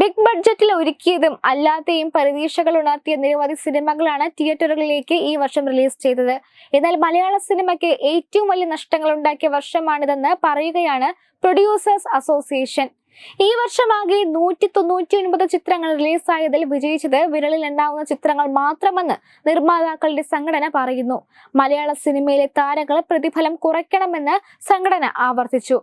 Big ബഡ്ജറ്റിൽ ഒരുക്കിയതും അല്ലാതെയും പ്രതീക്ഷകൾ ഉണർത്തിയ നിരവധി സിനിമകളാണ് തിയേറ്ററുകളിലേക്ക് ഈ വർഷം റിലീസ് ചെയ്തത്. എന്നാൽ മലയാള സിനിമയ്ക്ക് ഏറ്റവും വലിയ നഷ്ടങ്ങൾ ഉണ്ടാക്കിയ വർഷമാണിതെന്ന് പറയുകയാണ് പ്രൊഡ്യൂസേഴ്സ് അസോസിയേഷൻ ഈ വർഷമാകെ നൂറ്റി തൊണ്ണൂറ്റി ഒൻപത് ചിത്രങ്ങൾ റിലീസായതിൽ വിജയിച്ചത് വിരലിൽ ഉണ്ടാവുന്ന ചിത്രങ്ങൾ മാത്രമെന്ന് നിർമ്മാതാക്കളുടെ സംഘടന പറയുന്നു. മലയാള സിനിമയിലെ താരങ്ങൾ പ്രതിഫലം കുറയ്ക്കണമെന്ന് സംഘടന ആവർത്തിച്ചു.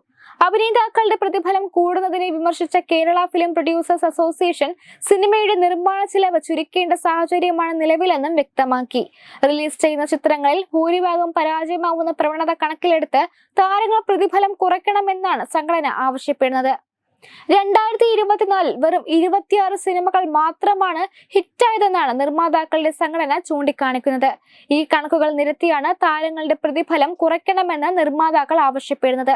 അഭിനേതാക്കളുടെ പ്രതിഫലം കൂടുന്നതിനെ വിമർശിച്ച കേരള ഫിലിം പ്രൊഡ്യൂസേഴ്സ് അസോസിയേഷൻ സിനിമയുടെ നിർമ്മാണ ചിലവ് ചുരുക്കേണ്ട സാഹചര്യമാണ് നിലവിലെന്നും വ്യക്തമാക്കി. റിലീസ് ചെയ്യുന്ന ചിത്രങ്ങളിൽ ഭൂരിഭാഗം പരാജയമാവുന്ന പ്രവണത കണക്കിലെടുത്ത് താരങ്ങൾ പ്രതിഫലം കുറയ്ക്കണമെന്നാണ് സംഘടന ആവശ്യപ്പെടുന്നത്. രണ്ടായിരത്തി ഇരുപത്തിനാലിൽ വെറും ഇരുപത്തിയാറ് സിനിമകൾ മാത്രമാണ് ഹിറ്റായതെന്നാണ് നിർമ്മാതാക്കളുടെ സംഘടന ചൂണ്ടിക്കാണിക്കുന്നത്. ഈ കണക്കുകൾ നിരത്തിയാണ് താരങ്ങളുടെ പ്രതിഫലം കുറയ്ക്കണമെന്ന് നിർമ്മാതാക്കൾ ആവശ്യപ്പെടുന്നത്.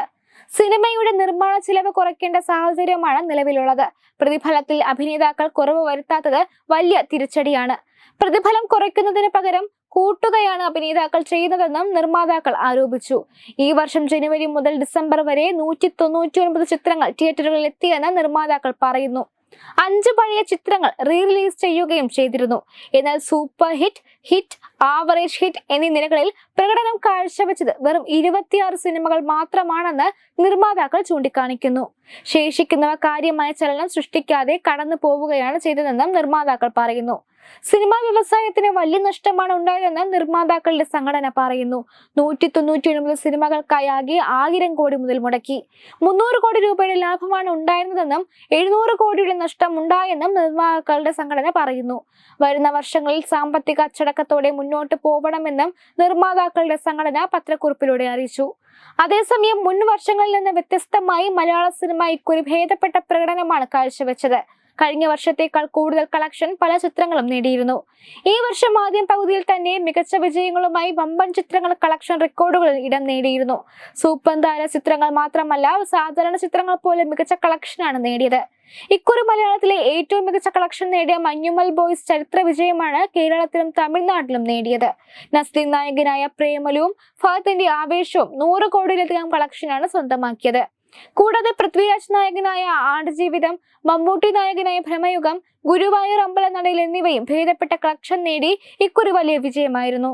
സിനിമയുടെ നിർമ്മാണ ചിലവ് കുറയ്ക്കേണ്ട സാഹചര്യമാണ് നിലവിലുള്ളത്. പ്രതിഫലത്തിൽ അഭിനേതാക്കൾ കുറവ് വരുത്താത്തത് വലിയ തിരിച്ചടിയാണ്. പ്രതിഫലം കുറയ്ക്കുന്നതിന് പകരം കൂട്ടുകയാണ് അഭിനേതാക്കൾ ചെയ്യുന്നതെന്നും നിർമ്മാതാക്കൾ ആരോപിച്ചു. ഈ വർഷം ജനുവരി മുതൽ ഡിസംബർ വരെ നൂറ്റി തൊണ്ണൂറ്റി ഒൻപത് ചിത്രങ്ങൾ തിയേറ്ററുകളിൽ എത്തിയെന്ന് നിർമ്മാതാക്കൾ പറയുന്നു. അഞ്ച് പഴയ ചിത്രങ്ങൾ റീ റിലീസ് ചെയ്യുകയും ചെയ്തിരുന്നു. എന്നാൽ super hit hit average hit എന്നീ നിലകളിൽ പ്രകടനം കാഴ്ചവെച്ചത് വെറും ഇരുപത്തിയാറ് സിനിമകൾ മാത്രമാണെന്ന് നിർമ്മാതാക്കൾ ചൂണ്ടിക്കാണിക്കുന്നു. ശേഷിക്കുന്നവ കാര്യമായ ചലനം സൃഷ്ടിക്കാതെ കടന്നു പോവുകയാണ് ചെയ്തതെന്നും നിർമ്മാതാക്കൾ പറയുന്നു. സിനിമാ വ്യവസായത്തിന് വലിയ നഷ്ടമാണ് ഉണ്ടായതെന്ന് നിർമ്മാതാക്കളുടെ സംഘടന പറയുന്നു. നൂറ്റി തൊണ്ണൂറ്റി എഴുപത് സിനിമകൾക്കായി ആകെ ആയിരം കോടി മുതൽ മുടക്കി. മുന്നൂറ് കോടി രൂപയുടെ ലാഭമാണ് ഉണ്ടായിരുന്നതെന്നും എഴുന്നൂറ് കോടിയുടെ നഷ്ടം ഉണ്ടായെന്നും നിർമ്മാതാക്കളുടെ സംഘടന പറയുന്നു. വരുന്ന വർഷങ്ങളിൽ സാമ്പത്തിക അച്ചടക്കത്തോടെ മുന്നോട്ട് പോകണമെന്നും നിർമ്മാതാക്കളുടെ സംഘടന പത്രക്കുറിപ്പിലൂടെ അറിയിച്ചു. അതേസമയം മുൻ വർഷങ്ങളിൽ നിന്ന് വ്യത്യസ്തമായി മലയാള സിനിമ ഇക്കുറി ഭേദപ്പെട്ട പ്രകടനമാണ് കാഴ്ചവെച്ചത്. കഴിഞ്ഞ വർഷത്തേക്കാൾ കൂടുതൽ കളക്ഷൻ പല ചിത്രങ്ങളും നേടിയിരുന്നു. ഈ വർഷം ആദ്യം പകുതിയിൽ തന്നെ മികച്ച വിജയങ്ങളുമായി വമ്പൻ ചിത്രങ്ങൾ കളക്ഷൻ റെക്കോർഡുകളിൽ ഇടം നേടിയിരുന്നു. സൂപ്പർ താര ചിത്രങ്ങൾ മാത്രമല്ല സാധാരണ ചിത്രങ്ങൾ പോലെ മികച്ച കളക്ഷനാണ് നേടിയത്. ഇക്കുറി മലയാളത്തിലെ ഏറ്റവും മികച്ച കളക്ഷൻ നേടിയ മഞ്ഞുമൽ ബോയ്സ് ചരിത്ര വിജയമാണ് കേരളത്തിലും തമിഴ്നാട്ടിലും നേടിയത്. നസ്ലിൻ നായകനായ പ്രേമലും ഫഹദിന്റെ ആവേശവും നൂറ് കോടിയിലധികം കളക്ഷനാണ് സ്വന്തമാക്കിയത്. കൂടാതെ പൃഥ്വിരാജ് നായകനായ ആടുജീവിതം മമ്മൂട്ടി നായകനായ ഭ്രമയുഗം ഗുരുവായൂർ അമ്പലനടയിൽ എന്നിവയും ഭേദപ്പെട്ട കളക്ഷൻ നേടി ഇക്കുറി വലിയ വിജയമായിരുന്നു.